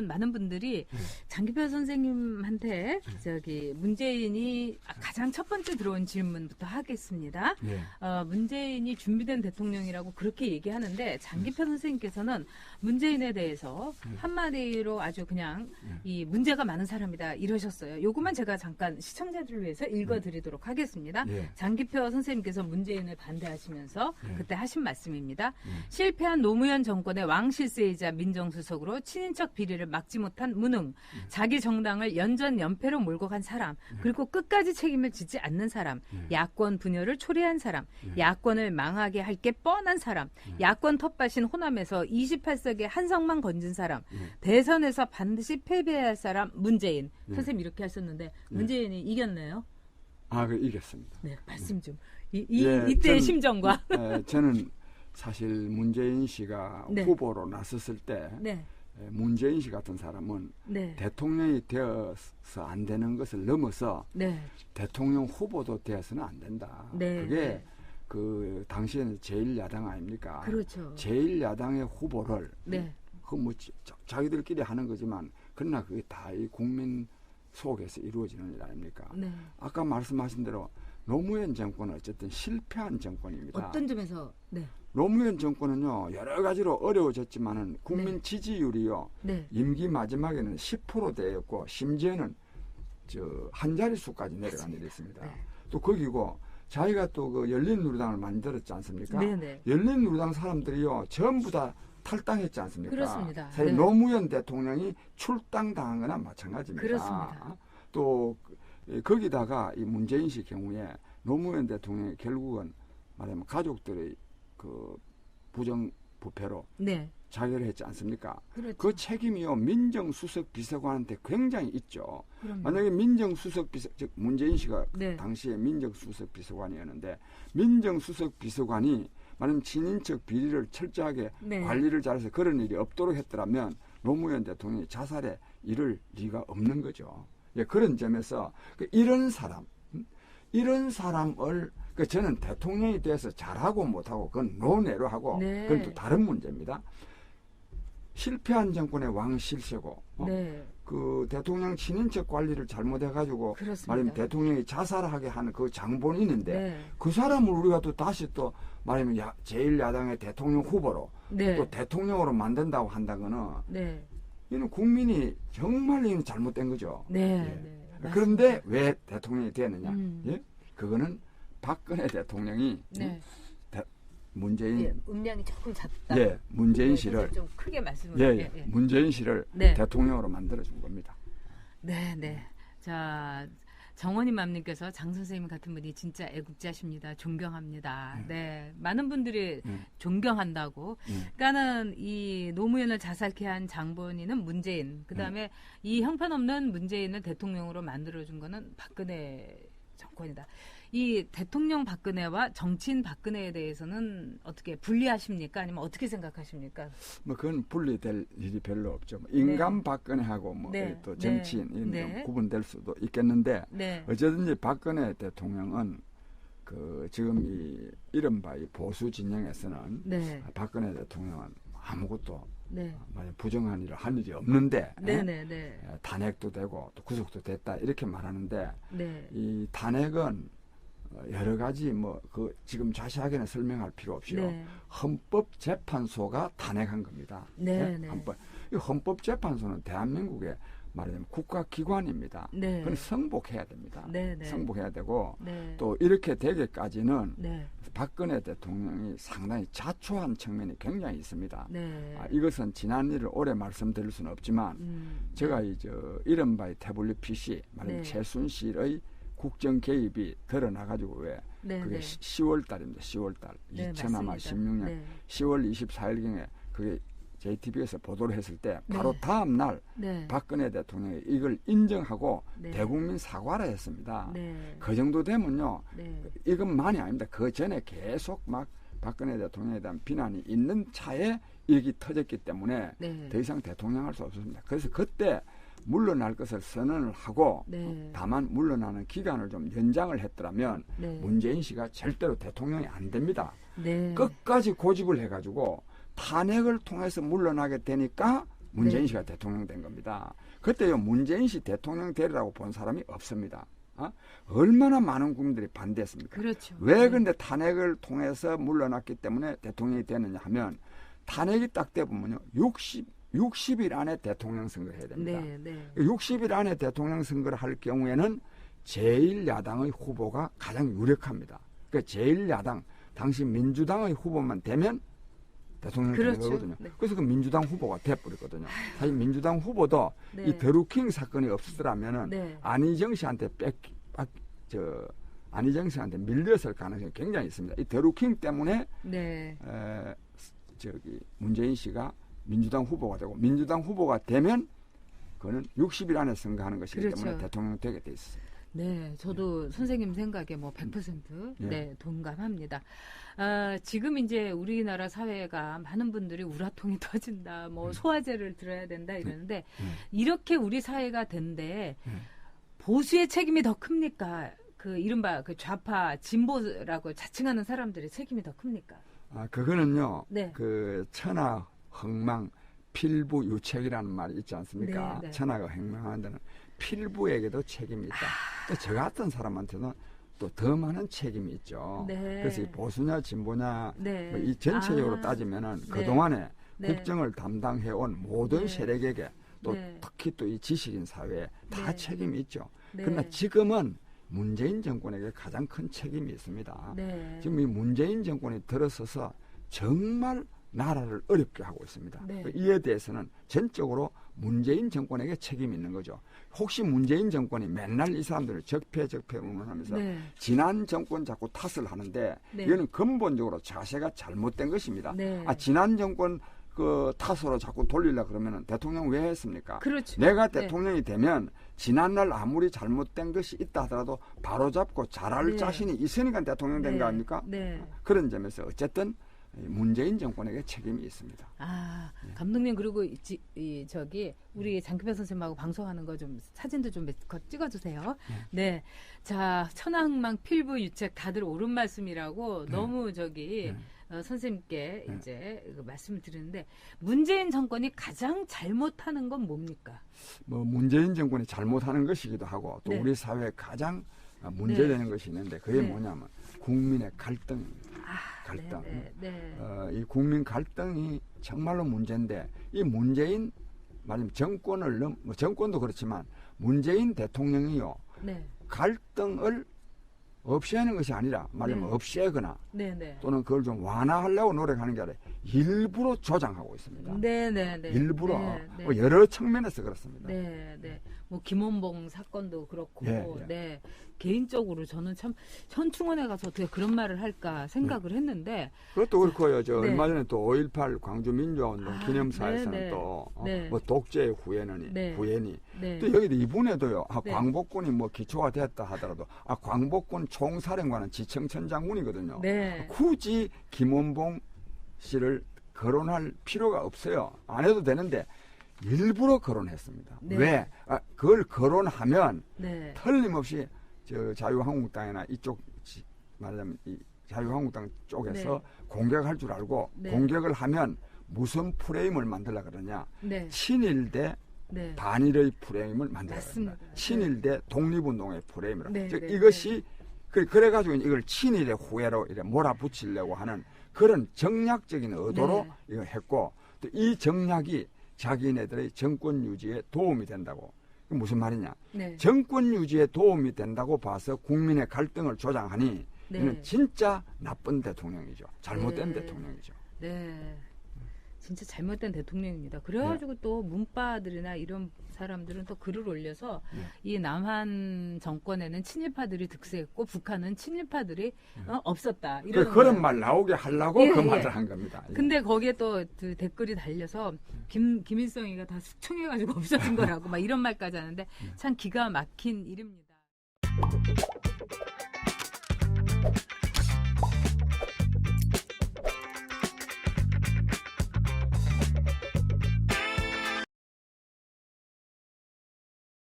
왜냐하면 많은 분들이 장기표 선생님한테 저기 문재인이 가장 첫 번째 들어온 질문부터 하겠습니다. 예. 어, 문재인이 준비된 대통령이라고 그렇게 얘기하는데 장기표 선생님께서는 문재인에 대해서 한마디로 아주 그냥 이 문제가 많은 사람이다 이러셨어요. 요것만 제가 잠깐 시청자들을 위해서 읽어드리도록 하겠습니다. 예. 장기표 선생님께서 문재인을 반대하시면서 예. 그때 하신 말씀입니다. 예. 실패한 노무현 정권의 왕실세이자 민정수석으로 친인척 비리를 막지 못한 무능, 자기 정당을 연전 연패로 몰고 간 사람, 그리고 끝까지 책임을 지지 않는 사람, 야권 분열을 초래한 사람, 야권을 망하게 할 게 뻔한 사람, 야권 텃밭인 호남에서 28석의 한성만 건진 사람, 대선에서 반드시 패배해야 할 사람 문재인. 선생님 이렇게 하셨는데 문재인이 이겼네요. 아, 그 이겼습니다. 네, 말씀 좀. 이, 이, 예, 이때의 저는- 심정과. 에, 저는 사실 문재인 씨가 네. 후보로 나섰을 때 네, 에, 문재인 씨 같은 사람은 네, 대통령이 되어서 안 되는 것을 넘어서 네, 대통령 후보도 되어서는 안 된다. 네, 그게 네. 그 당시에는 제1야당 아닙니까? 그렇죠. 제1야당의 후보를 네, 그뭐 자기들끼리 하는 거지만 그러나 그게 다 이 국민 속에서 이루어지는 일 아닙니까? 네. 아까 말씀하신 대로 노무현 정권은 어쨌든 실패한 정권입니다. 어떤 점에서 네, 노무현 정권은요 여러 가지로 어려워졌지만은 국민 네. 지지율이요 네, 임기 마지막에는 10%대였고 심지어는 저한 자릿수까지 내려간 일이 있습니다. 네. 또 거기고 자기가 또 그 열린우리당을 만들었지 않습니까? 네, 네. 열린우리당 사람들이요 전부 다 탈당했지 않습니까? 그렇습니다. 사실 네. 노무현 대통령이 출당당한 거나 마찬가지입니다. 그렇습니다. 또 그- 거기다가 이 문재인 씨 경우에 노무현 대통령이 결국은 말하면 가족들의 그 부정 부패로 네, 자결했지 않습니까? 그렇죠. 그 책임이요 민정수석 비서관한테 굉장히 있죠. 그럼요. 만약에 민정수석 비서 즉 문재인 씨가 네. 당시에 민정수석 비서관이었는데 민정수석 비서관이 말하면 친인척 비리를 철저하게 네. 관리를 잘해서 그런 일이 없도록 했더라면 노무현 대통령이 자살에 이를 리가 없는 거죠. 예, 그런 점에서 그 이런 사람, 음? 이런 사람을 그 저는 대통령이 돼서 잘하고 못하고 그건 논외로 하고 네. 그건 또 다른 문제입니다. 실패한 정권의 왕실세고 어? 네, 그 대통령 친인척 관리를 잘못해가지고 그렇습니다. 말하면 대통령이 자살하게 하는 그 장본인인데 네, 그 사람을 우리가 또 다시 또 말하면 야, 제1야당의 대통령 후보로 네, 또 대통령으로 만든다고 한다거는 네, 이는 국민이 정말 이는 잘못된 거죠. 네, 예. 네. 그런데 왜 대통령이 되느냐? 음. 예? 그거는 박근혜 대통령이 네. 문재인 예, 음량이 조금 작다. 예, 문재인 네, 씨를 좀 크게 말씀을. 예, 예, 문재인 씨를 네. 대통령으로 만들어 준 겁니다. 네, 네. 자, 정원희 맘님께서 장 선생님 같은 분이 진짜 애국자십니다. 존경합니다. 네. 많은 분들이 네. 존경한다고. 네. 그러니까는 이 노무현을 자살케 한 장본인은 문재인. 그 다음에 이 형편없는 문재인을 대통령으로 만들어 준 거는 박근혜 정권이다. 이 대통령 박근혜와 정치인 박근혜에 대해서는 어떻게 분리하십니까? 아니면 어떻게 생각하십니까? 뭐 그건 분리될 일이 별로 없죠. 뭐 인간 네. 박근혜하고 뭐 네. 또 네. 정치인 이런 네. 좀 구분될 수도 있겠는데 네. 어쨌든지 박근혜 대통령은 그 지금 이 이른바 이 보수 진영에서는 네. 박근혜 대통령은 아무것도 네. 만약 부정한 일을 한 일이 없는데 네, 예? 네, 네. 예, 탄핵도 되고 또 구속도 됐다 이렇게 말하는데 네. 이 탄핵은 어, 여러 가지 뭐 그 지금 자세하게는 설명할 필요 없이요. 네. 헌법재판소가 탄핵한 겁니다. 네, 예? 네. 헌법. 이 헌법재판소는 대한민국의 말하자면 국가기관입니다. 네. 그건 성복해야 됩니다. 네, 네. 성복해야 되고 네. 또 이렇게 되기까지는 네. 박근혜 대통령이 상당히 자초한 측면이 굉장히 있습니다. 네. 아, 이것은 지난 일을 오래 말씀드릴 수는 없지만 음. 제가 이저 이른바 이 태블릿 PC 말하자면 네. 최순실의 국정 개입이 드러나가지고 왜 네, 그게 네. 10월 달입니다. 10월 달. 네, 2016년 맞습니다. 네. 10월 24일경에 그게 JTBC에서 보도를 했을 때 네. 바로 다음 날 네. 박근혜 대통령이 이걸 인정하고 네. 대국민 사과를 했습니다. 네. 그 정도 되면요. 네. 이것만이 아닙니다. 그 전에 계속 막 박근혜 대통령에 대한 비난이 있는 차에 일이 터졌기 때문에 네. 더 이상 대통령 할 수 없었습니다. 그래서 그때 물러날 것을 선언을 하고 네. 다만 물러나는 기간을 좀 연장을 했더라면 네. 문재인 씨가 절대로 대통령이 안 됩니다. 네. 끝까지 고집을 해가지고 탄핵을 통해서 물러나게 되니까 문재인 네. 씨가 대통령 된 겁니다. 그때요 문재인 씨 대통령 되리라고 본 사람이 없습니다. 어? 얼마나 많은 국민들이 반대했습니까? 그렇죠. 왜 네. 근데 탄핵을 통해서 물러났기 때문에 대통령이 됐느냐 하면 탄핵이 딱 돼보면요 60 60일 안에 대통령 선거를 해야 됩니다. 네, 네. 60일 안에 대통령 선거를 할 경우에는 제1야당의 후보가 가장 유력합니다. 그 제1야당 당시 민주당의 후보만 되면 대통령이 되는 그렇죠. 거거든요. 네. 그래서 그 민주당 후보가 돼버렸거든요. 사실 민주당 후보도 네. 이 드루킹 사건이 없었더라면은 네. 안희정 씨한테 뺏, 뺏, 저 안희정 씨한테 밀렸을 가능성이 굉장히 있습니다. 이 드루킹 때문에 네. 에, 저기 문재인 씨가 민주당 후보가 되고 민주당 후보가 되면 그거는 60일 안에 선거하는 것이기 그렇죠. 때문에 대통령 되게 돼 있어요. 네, 저도 선생님 생각에 뭐 100% 예. 네, 동감합니다. 아, 지금 이제 우리나라 사회가 많은 분들이 우라통이 터진다, 뭐 음. 소화제를 들어야 된다 이러는데 음. 이렇게 우리 사회가 된데 음. 보수의 책임이 더 큽니까? 그 이른바 그 좌파 진보라고 자칭하는 사람들의 책임이 더 큽니까? 아 그거는요. 네. 그 천하 흥망 필부 유책이라는 말이 있지 않습니까? 네, 네. 천하가 데는 필부에게도 책임이 있다. 또저 같은 사람한테는 또 더 많은 책임이 있죠. 네. 그래서 이 보수냐 진보냐 네. 뭐이 전체적으로 아, 따지면은 네. 그동안에 네. 국정을 담당해 온 모든 네. 세력에게 또 네. 특히 또 이 지식인 사회에 다 네. 책임이 있죠. 네. 그러나 지금은 문재인 정권에게 가장 큰 책임이 있습니다. 네. 지금 이 문재인 정권이 들어서서 정말 나라를 어렵게 하고 있습니다. 네. 이에 대해서는 전적으로 문재인 정권에게 책임이 있는 거죠. 혹시 문재인 정권이 맨날 이 사람들을 적폐 적폐 운운하면서 네. 지난 정권 자꾸 탓을 하는데 네. 이거는 근본적으로 자세가 잘못된 것입니다. 네. 아 지난 정권 그 탓으로 자꾸 돌리려 그러면은 대통령 왜 했습니까? 그렇죠. 내가 네. 대통령이 되면 지난날 아무리 잘못된 것이 있다 하더라도 바로잡고 잘할 네. 자신이 있으니까 대통령 된 네. 거 아닙니까? 네. 그런 점에서 어쨌든 이 문재인 정권에게 책임이 있습니다. 아, 네. 감독님 그리고 이, 지- 이 저기 우리 장기표 선생님하고 방송하는 거 좀 사진도 좀 찍어주세요. 네, 자 천황망 필부 유책 다들 옳은 말씀이라고 너무 저기 네. 어, 선생님께 네. 이제 그 말씀을 드리는데 문재인 정권이 가장 잘못하는 건 뭡니까? 뭐 문재인 정권이 잘못하는 것이기도 하고 또 네. 우리 사회에 가장 아, 문제되는 것이 있는데 그게 네. 뭐냐면 국민의 갈등입니다. 아, 갈등. 네, 네, 네. 어, 이 국민 갈등이 정말로 문제인데 이 문재인 말하면 정권을 넘, 뭐 정권도 그렇지만 문재인 대통령이요 네, 갈등을 없애는 것이 아니라 말하면 네. 없애거나 네, 네. 또는 그걸 좀 완화하려고 노력하는 게 아니라 일부러 조장하고 있습니다. 네, 네, 네. 일부러. 뭐 여러 측면에서 그렇습니다. 뭐 김원봉 사건도 그렇고, 예, 예. 네. 개인적으로 저는 참 현충원에 가서 어떻게 그런 말을 할까 생각을 했는데, 그것도 그렇고요. 저 네. 얼마 전에 또 5.18 광주 민주화운동 아, 기념사에서는 네, 네. 또 어, 네. 뭐 독재의 후예는이 네. 후예니 네, 또 여기도 이분에도요. 아, 네. 광복군이 뭐 기초가 됐다 하더라도 아 광복군 총사령관은 지청천 장군이거든요. 네, 굳이 김원봉 씨를 거론할 필요가 없어요. 안 해도 되는데 일부러 거론했습니다. 네. 왜? 아, 그걸 거론하면 네, 틀림없이 저 자유한국당이나 이쪽 지- 말하자면 이 자유한국당 쪽에서 네. 공격할 줄 알고 네. 공격을 하면 무슨 프레임을 만들라 그러냐? 네, 친일 대 네. 반일의 프레임을 만들어 맞습니다. 합니다. 친일 대 독립운동의 프레임으로. 네, 즉 네, 이것이 그, 그래 가지고 이걸 친일의 후예로 이래 몰아붙이려고 하는 그런 정략적인 의도로 네. 이걸 했고 또 이 정략이 자기네들의 정권 유지에 도움이 된다고. 그 무슨 말이냐? 네, 정권 유지에 도움이 된다고 봐서 국민의 갈등을 조장하니 네. 이는 진짜 나쁜 대통령이죠. 잘못된 네. 대통령이죠. 네. 진짜 잘못된 대통령입니다. 그래가지고 또 문파들이나 이런 사람들은 또 글을 올려서 네. 이 남한 정권에는 친일파들이 득세했고 북한은 친일파들이 어, 없었다. 그, 이런 그런 말 나오게 하려고 예, 그 예. 말을 한 겁니다. 예. 근데 거기에 또 그 댓글이 달려서 김 김일성이가 다 숙청해가지고 없어진 거라고 막 이런 말까지 하는데 참 기가 막힌 일입니다.